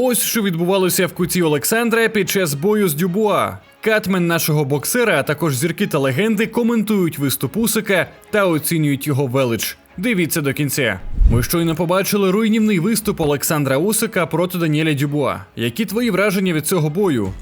Ось що відбувалося в куті Олександра під час бою з Дюбуа. Катмен нашого боксера, а також зірки та легенди коментують виступ Усика та оцінюють його велич. Дивіться до кінця. Ми щойно побачили руйнівний виступ Олександра Усика проти Даніеля Дюбуа. Які твої враження від цього бою?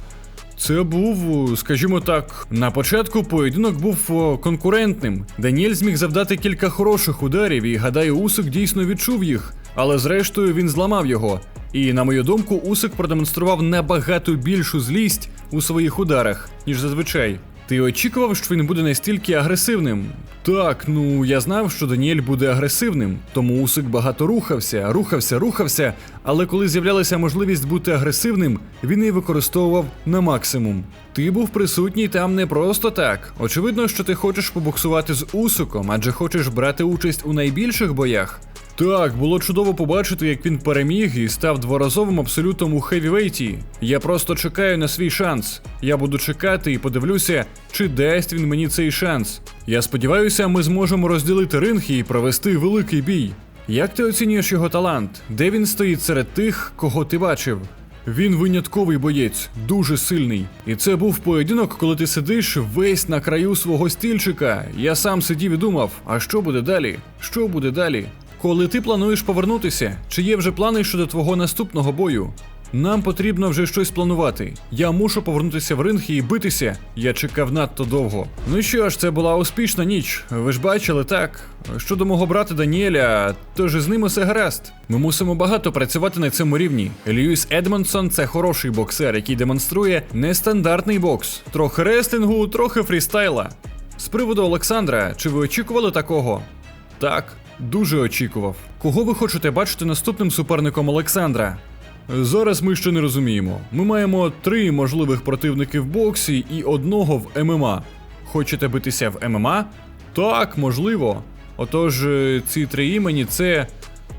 Це був, скажімо так, на початку поєдинок був конкурентним. Даніель зміг завдати кілька хороших ударів, і гадаю, Усик дійсно відчув їх, але зрештою він зламав його. І на мою думку, Усик продемонстрував набагато більшу злість у своїх ударах, ніж зазвичай. Ти очікував, що він буде настільки агресивним? Так, ну я знав, що Даніель буде агресивним, тому Усик багато рухався, рухався, рухався, але коли з'являлася можливість бути агресивним, він її використовував на максимум. Ти був присутній там не просто так. Очевидно, що ти хочеш побоксувати з Усиком, адже хочеш брати участь у найбільших боях. Так, було чудово побачити, як він переміг і став дворазовим абсолютом у хевівейті. Я просто чекаю на свій шанс. Я буду чекати і подивлюся, чи дасть він мені цей шанс. Я сподіваюся, ми зможемо розділити ринг і провести великий бій. Як ти оцінюєш його талант? Де він стоїть серед тих, кого ти бачив? Він винятковий боєць, дуже сильний. І це був поєдинок, коли ти сидиш весь на краю свого стільчика. Я сам сидів і думав, а що буде далі? Що буде далі? Коли ти плануєш повернутися, чи є вже плани щодо твого наступного бою? Нам потрібно вже щось планувати. Я мушу повернутися в ринг і битися. Я чекав надто довго. Ну що ж, це була успішна ніч. Ви ж бачили, так? Щодо мого брата Даніеля, тож із ним усе гаразд. Ми мусимо багато працювати на цьому рівні. Льюіс Едмонсон це хороший боксер, який демонструє нестандартний бокс. Трохи рестингу, трохи фрістайла. З приводу Олександра, чи ви очікували такого? Так, дуже очікував. Кого ви хочете бачити наступним суперником Олександра? Зараз ми ще не розуміємо. Ми маємо три можливих противники в боксі і одного в ММА. Хочете битися в ММА? Так, можливо. Отож, е, ці три імені це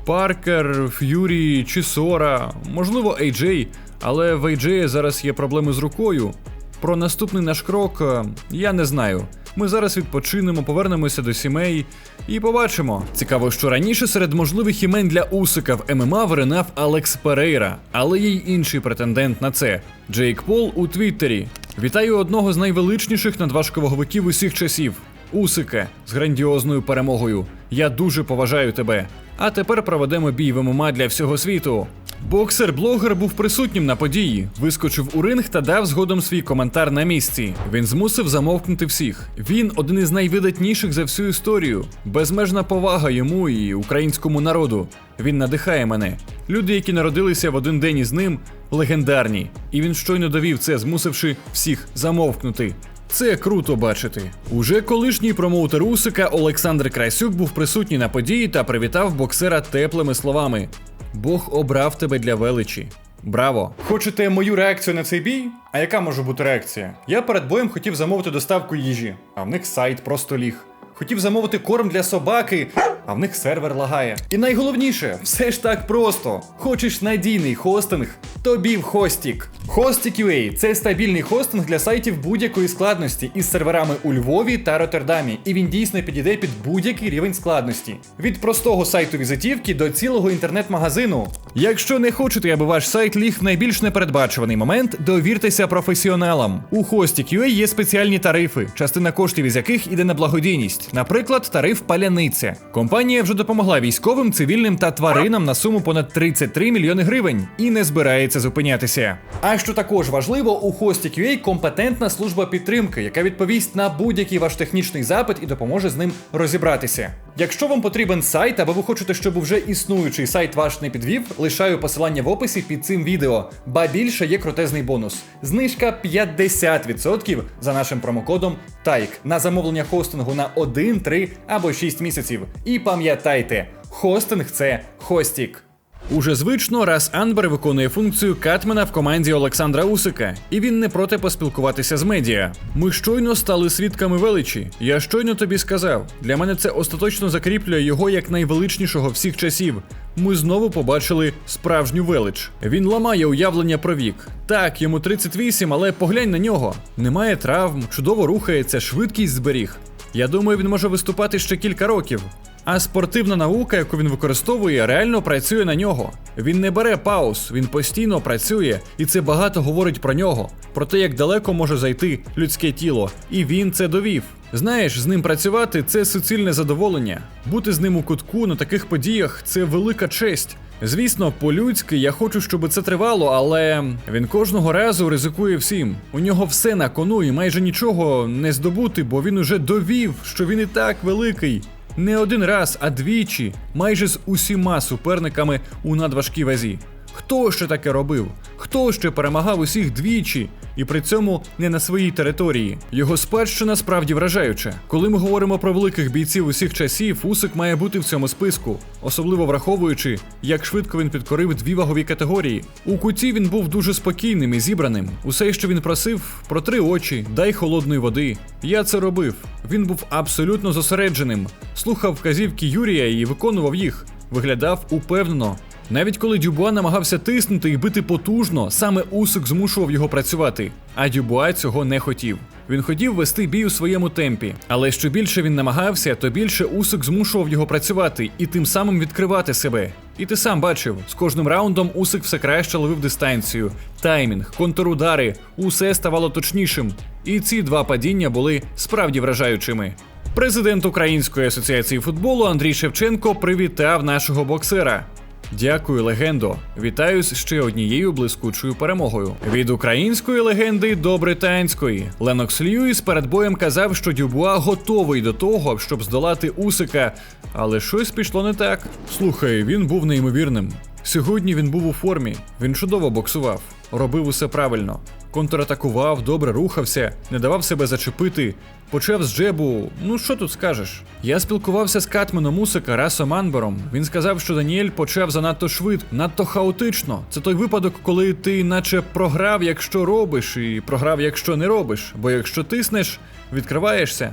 Паркер, Ф'юрі чи Сора, можливо, Ейджей, але в Ейджея зараз є проблеми з рукою. Про наступний наш крок е, я не знаю. Ми зараз відпочинемо, повернемося до сімей і побачимо. Цікаво, що раніше серед можливих імен для Усика в ММА виринав Алекс Перейра, але є й інший претендент на це Джейк Пол у Твіттері. Вітаю одного з найвеличніших надважковаговиків усіх часів. Усике з грандіозною перемогою. Я дуже поважаю тебе. А тепер проведемо бій в ММА для всього світу. Боксер-блогер був присутнім на події, вискочив у ринг та дав згодом свій коментар на місці. Він змусив замовкнути всіх. Він один із найвидатніших за всю історію. Безмежна повага йому і українському народу. Він надихає мене. Люди, які народилися в один день із ним, легендарні. І він щойно довів це, змусивши всіх замовкнути. Це круто бачити. Уже колишній промоутер Усика Олександр Красюк був присутній на події та привітав боксера теплими словами. Бог обрав тебе для величі. Браво! Хочете мою реакцію на цей бій? А яка може бути реакція? Я перед боєм хотів замовити доставку їжі, а в них сайт просто ліг. Хотів замовити корм для собаки, а в них сервер лагає. І найголовніше, все ж так просто. Хочеш надійний хостинг? Тобі в Хостік. Hostik.ua – це стабільний хостинг для сайтів будь-якої складності із серверами у Львові та Роттердамі, і він дійсно підійде під будь-який рівень складності. Від простого сайту візитівки до цілого інтернет-магазину. Якщо не хочете, аби ваш сайт ліг в найбільш непередбачуваний момент, довіртеся професіоналам. У Hostik.ua є спеціальні тарифи, частина коштів із яких іде на благодійність. Наприклад, тариф паляниця. Компанія вже допомогла військовим, цивільним та тваринам на суму понад 33 мільйони гривень і не збирається зупинятися. А що також важливо, у Hostik.ua компетентна служба підтримки, яка відповість на будь-який ваш технічний запит і допоможе з ним розібратися. Якщо вам потрібен сайт, або ви хочете, щоб уже існуючий сайт ваш не підвів, лишаю посилання в описі під цим відео. Ба більше є крутезний бонус. Знижка 50% за нашим промокодом TAIK на замовлення хостингу на 1, 3 або 6 місяців. І пам'ятайте, хостинг це хостік. Уже звично, раз Анбер виконує функцію Катмена в команді Олександра Усика, і він не проти поспілкуватися з медіа. Ми щойно стали свідками величі. Я щойно тобі сказав. Для мене це остаточно закріплює його як найвеличнішого всіх часів. Ми знову побачили справжню велич. Він ламає уявлення про вік. Так, йому 38, але поглянь на нього. Немає травм, чудово рухається, швидкість зберіг. Я думаю, він може виступати ще кілька років. А спортивна наука, яку він використовує, реально працює на нього. Він не бере пауз, він постійно працює, і це багато говорить про нього, про те, як далеко може зайти людське тіло. І він це довів. Знаєш, з ним працювати це суцільне задоволення. Бути з ним у кутку на таких подіях це велика честь. Звісно, по-людськи я хочу, щоб це тривало, але він кожного разу ризикує всім. У нього все на кону і майже нічого не здобути, бо він уже довів, що він і так великий. Не один раз, а двічі, майже з усіма суперниками у надважкій вазі. Хто ще таке робив? Хто ще перемагав усіх двічі, і при цьому не на своїй території? Його спадщина справді вражаюча. Коли ми говоримо про великих бійців усіх часів, Усик має бути в цьому списку, особливо враховуючи, як швидко він підкорив дві вагові категорії. У куті він був дуже спокійним і зібраним. Усе, що він просив, про три очі, дай холодної води. Я це робив. Він був абсолютно зосередженим, слухав вказівки Юрія і виконував їх. Виглядав упевнено. Навіть коли Дюбуа намагався тиснути і бити потужно, саме Усик змушував його працювати. А Дюбуа цього не хотів. Він хотів вести бій у своєму темпі, але що більше він намагався, то більше Усик змушував його працювати і тим самим відкривати себе. І ти сам бачив, з кожним раундом Усик все краще ловив дистанцію, таймінг, контрудари, усе ставало точнішим. І ці два падіння були справді вражаючими. Президент Української асоціації футболу Андрій Шевченко привітав нашого боксера. Дякую, легендо. Вітаю з ще однією блискучою перемогою. Від української легенди до британської. Ленокс Льюіс перед боєм казав, що Дюбуа готовий до того, щоб здолати Усика, але щось пішло не так. Слухай, він був неймовірним. Сьогодні він був у формі, він чудово боксував, робив усе правильно. Контратакував, добре рухався, не давав себе зачепити. Почав з джебу. Ну що тут скажеш? Я спілкувався з Катменом Усика Расом Анбером. Він сказав, що Даніель почав занадто швидко, надто хаотично. Це той випадок, коли ти наче програв, якщо робиш, і програв, якщо не робиш. Бо якщо тиснеш, відкриваєшся.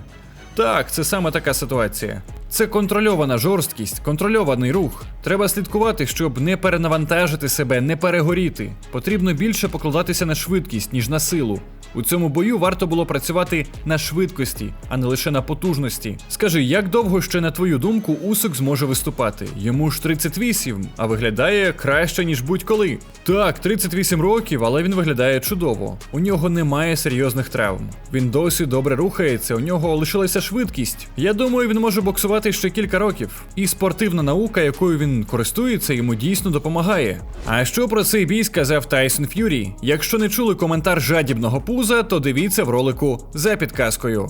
Так, це саме така ситуація. Це контрольована жорсткість, контрольований рух. Треба слідкувати, щоб не перенавантажити себе, не перегоріти. Потрібно більше покладатися на швидкість, ніж на силу. У цьому бою варто було працювати на швидкості, а не лише на потужності. Скажи, як довго ще, на твою думку, Усик зможе виступати? Йому ж 38, а виглядає краще, ніж будь-коли. Так, 38 років, але він виглядає чудово. У нього немає серйозних травм. Він досі добре рухається, у нього лишилася швидкість. Я думаю, він може боксувати ще кілька років. І спортивна наука, якою він користується, йому дійсно допомагає. А що про цей бій сказав Тайсон Ф'юрі? Якщо не чули коментар жадібного пуза, то дивіться в ролику за підказкою.